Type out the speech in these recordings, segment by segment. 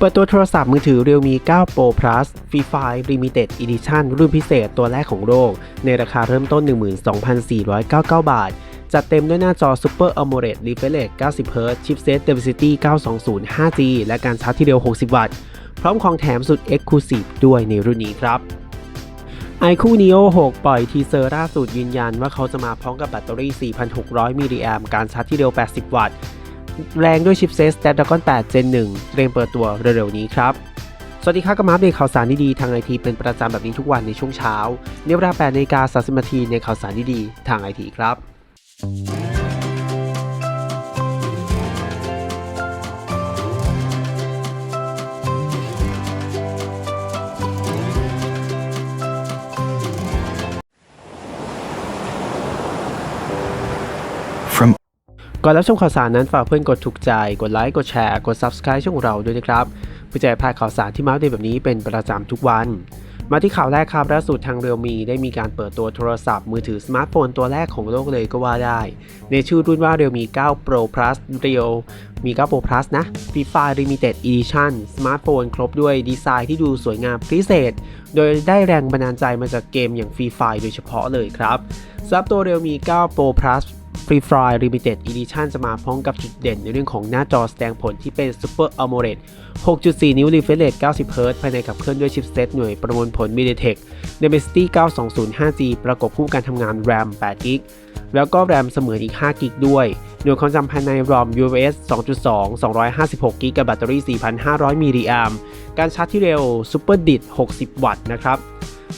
เปิดตัวโทรศัพท์มือถือ Realme 9 Pro Plus Free Fire Limited Edition รุ่นพิเศษตัวแรกของโลก ในราคาเริ่มต้น 12,499 บาท จัดเต็มด้วยหน้าจอ Super AMOLED Refresh 90Hz ชิปเซต Dimensity 920 5G และการชาร์จที่เร็ว 60 วัตต์ พร้อมของแถมสุด Exclusive ด้วยในรุ่นนี้ครับ iQ Neo 6ปล่อยทีเซอร์ล่าสุดยืนยันว่าเขาจะมาพร้อมกับแบตเตอรี่ 4,600 มิลลิแอมการชาร์จที่เร็ว 80 วัตต์ แรงด้วยชิปเซต Snapdragon 8 Gen 1 เตรียมเปิดตัวเร็วๆนี้ครับ สวัสดีครับก็มาอัปเดตข่าวสารดีๆทางไอทีเป็นประจำแบบนี้ทุกวันในช่วงเช้า เนเวลา8นาฬิกา30นาทีในข่าวสารดีๆทางไอทีครับ ก่อนรับชมข่าวสารนั้นฝากเพื่อนกดถูกใจ กดไลค์ กดแชร์ กด Subscribe ช่องเราด้วยนะครับเพื่อจะพลาดข่าวสารที่มาอัปเดตแบบนี้เป็นประจำทุกวัน มาที่ข่าวแรกครับล่าสุดทางเรียวมีได้มีการเปิดตัวโทรศัพท์มือถือสมาร์ทโฟนตัวแรกของโลกเลยก็ว่าได้ ในชื่อรุ่นว่า Realme 9 Pro Plus Real มี 9 Pro Plus นะ Free Fire Limited Edition สมาร์ทโฟนครบด้วยดีไซน์ที่ดูสวยงามพิเศษ โดยได้แรงบันดาลใจมาจากเกมอย่าง Free Fire โดยเฉพาะเลยครับสำหรับตัว Realme 9 Pro Plus Free Fire Limited Edition จะมาพร้อมกับจุดเด่นในเรื่องของหน้าจอแสดงผลที่เป็น Super AMOLED 6.4 นิ้ว Refresh Rate 90 Hz ภายในขับเคลื่อนด้วยชิปเซตหน่วยประมวลผล MediaTek Dimensity 920 5G ประกอบคู่การทำงาน RAM 8 GB แล้วก็ RAM เสมือนอีก 5 GB ด้วย หน่วยความจำภายใน ROM UFS 2.2 256 GB กับแบตเตอรี่ 4,500มิลลิแอมการชาร์จที่เร็ว Super DID 60 วัตต์นะครับ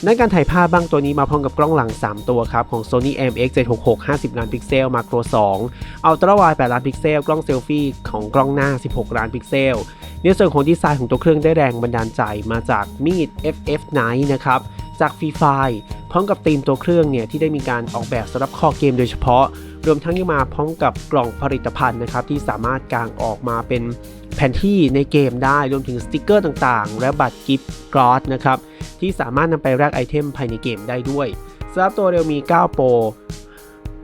ด้านการถ่ายภาพบ้างตัวนี้มาพร้อมกับกล้องหลัง 3 ตัวครับ ของ Sony MX766 50 ล้านพิกเซล Macro 2 Ultra Wide 8 ล้านพิกเซล กล้องเซลฟี่ของกล้องหน้า 16 ล้านพิกเซลในส่วนของดีไซน์ของตัวเครื่องได้แรงบันดาลใจมาจากมีด FF9 นะครับ จากฟรีไฟพร้อมกับธีมตัวเครื่องเนี่ยที่ได้มีการออกแบบสำหรับคอเกมโดยเฉพาะ รวมทั้งยังมาพร้อมกับกล่องผลิตภัณฑ์นะครับที่สามารถกางออกมาเป็นแผนที่ในเกมได้รวมถึงสติกเกอร์ต่างๆ และบัตรกิฟต์กรอสนะครับ ที่สามารถนำไปแลกไอเทมภายในเกมได้ด้วยสำหรับตัว Realme 9 Pro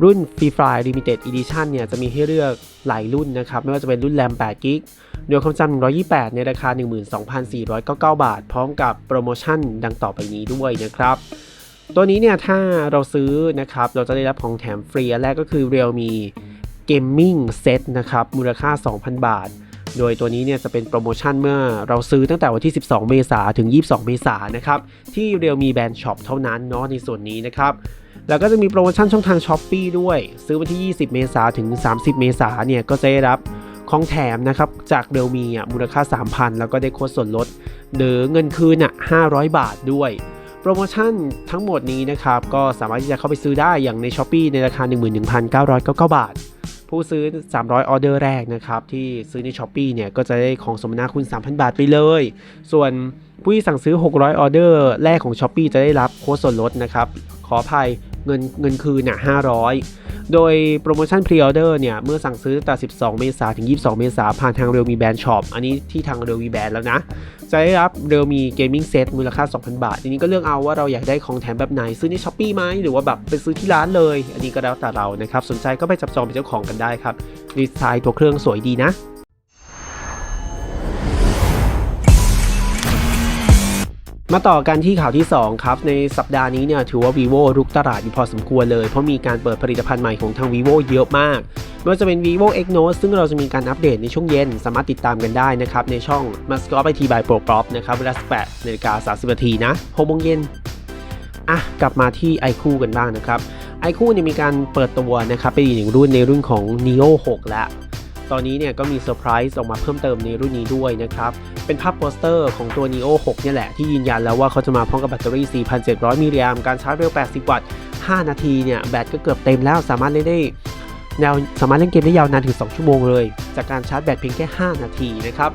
รุ่น Free Fire Limited Edition เนี่ยจะมีให้เลือกหลายรุ่นนะครับ ไม่ว่าจะเป็นรุ่น RAM 8 GB โดยความจำ128 ในราคา 12,499 บาท พร้อมกับโปรโมชั่นดังต่อไปนี้ด้วยนะครับ ตัวนี้เนี่ยถ้าเราซื้อนะครับ เราจะได้รับของแถมฟรีอันแรกก็คือ Realme Gaming Set นะครับ มูลค่า 2,000 บาท โดยตัวนี้เนี่ยจะเป็นโปรโมชั่นเมื่อเราซื้อตั้งแต่วันที่ 12 เมษาถึง 22 เมษายนนะครับที่ Realme Band Shop เท่านั้นเนาะในส่วนนี้นะครับแล้วก็จะมีโปรโมชั่นช่องทาง s h อ p e e ด้วย ซื้อวันที่ 20 เมษาถึง 30 เมษาเนี่ยก็จะได้รับของแถมนะครับจากเดลมีอะมูลค่า 3,000 แล้วก็ได้โค้ดส่วนลดหรือเงินคืนอะ500 บาทด้วยโปรโมชั่นทั้งหมดนี้นะครับก็สามารถที่จะเข้าไปซื้อได้อย่างใน s h อ p e e ในราคา 11,999 บาท ผู้ซื้อ 300 ออเดอร์แรกนะครับ ที่ซื้อใน s h อ p e e เนี่ยก็จะได้ของสมนาคุณ 3,000 บาทไปเลย ส่วนผู้ที่สั่งซื้อ 600 ออเดอร์แรกของ s h อ p e e จะได้รับโค้ดส่วนลดนะครับ ขออภัยเงินเงินคืนน่ะ500 โดยโปรโมชั่นพรีออเดอร์เนี่ย เมื่อสั่งซื้อตั้งแต่ 12 เมษายนถึง 22 เมษายนผ่านทางเรียวมีแบรนด์ช็อปอันนี้ที่ทางเรียวมีแบรนด์แล้วนะ จะได้รับเรียวมีเกมมิ่งเซตมูลค่า 2,000 บาท ทีนี้ก็เลือกเอาว่าเราอยากได้ของแถมแบบไหน ซื้อในช้อปปี้ไหมหรือว่าแบบไปซื้อที่ร้านเลย อันนี้ก็แล้วแต่เรานะครับสนใจก็ไปจับจองเป็นเจ้าของกันได้ครับดีไซน์ตัวเครื่องสวยดีนะ มาต่อกันที่ข่าวที่ 2 ครับ ในสัปดาห์นี้เนี่ยถือว่า vivo รุกตลาดอยู่พอสมควรเลย เพราะมีการเปิดผลิตภัณฑ์ใหม่ของทาง vivo เยอะมากไม่ว่าจะเป็น vivo x note ซึ่งเราจะมีการอัปเดตในช่วงเย็น สามารถติดตามกันได้นะครับ ในช่อง m a s c o t IT by Pro Prop นะครับ เวลา 18นาฬิกา30นาทีนะ6โมงเย็นอะ กลับมาที่ iQ กันบ้างนะครับ iQ เนี่ยมีการเปิดตัวนะครับเป็นอีกหนึ่งรุ่นในรุ่นของ neo 6 แล้ว ตอนนี้เนี่ยก็มีเซอร์ไพรส์ออกมาเพิ่มเติมในรุ่นนี้ด้วยนะครับ เป็นภาพโปสเตอร์ของตัว Neo 6 เนี่ยแหละ ที่ยืนยันแล้วว่าเขาจะมาพร้อมกับแบตเตอรี่ 4,700 มิลลิแอมการชาร์จเร็ว 80 วัตต์ 5 นาทีเนี่ยแบตก็เกือบเต็มแล้วสามารถเล่นได้แนวสามารถเล่นเกมได้ยาวนานถึง 2 ชั่วโมงเลย จากการชาร์จแบตเพียงแค่ 5 นาทีนะครับ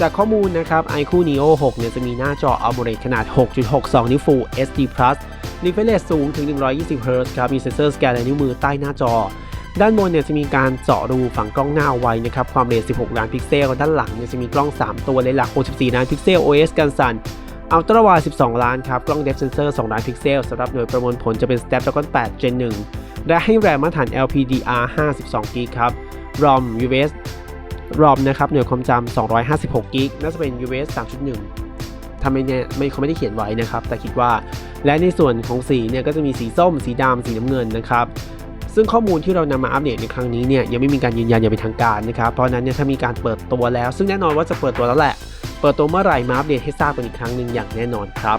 จากข้อมูลนะครับ iQ Neo 6 เนี่ยจะมีหน้าจอ AMOLED ขนาด 6.62 นิ้ว Full HD Plus refresh rate สูงถึง 120 Hz ครับ มีเซ็นเซอร์สแกนลายนิ้วมือใต้หน้าจอ ด้านบนเนี่ยจะมีการเจาะรูฝังกล้องหน้าไว้นะครับความเร็ว 16 ล้านพิกเซล ด้านหลังเนี่ยจะมีกล้อง 3 ตัวเลนหลัก 64 ล้านพิกเซล OS กันสั่นอัลตร้าไวด์12 ล้านครับ กล้อง Depth Sensor 2ล้านพิกเซลสำหรับหน่วยประมวลผลจะเป็น Snapdragon 8 Gen 1 และให้แรมมาตรฐาน LPDR 52 g ครับ ROM UFS ROM นะครับหน่วยความจำ256กิกน่าจะเป็น UFS 3.1ถ้าไม่แน่ยไม่เขาไม่ได้เขียนไว้นะครับ แต่คิดว่า และในส่วนของสีเนี่ยก็จะมีสีส้ม สีดำสีน้ำเงินนะครับ ซึ่งข้อมูลที่เรานำมาอัปเดตในครั้งนี้เนี่ยยังไม่มีการยืนยันอย่างเป็นทางการนะครับ เพราะนั้นเนี่ยถ้ามีการเปิดตัวแล้ว ซึ่งแน่นอนว่าจะเปิดตัวแล้วแหละ เปิดตัวเมื่อไหร่มาอัปเดตให้ทราบกันอีกครั้งหนึ่งอย่างแน่นอนครับ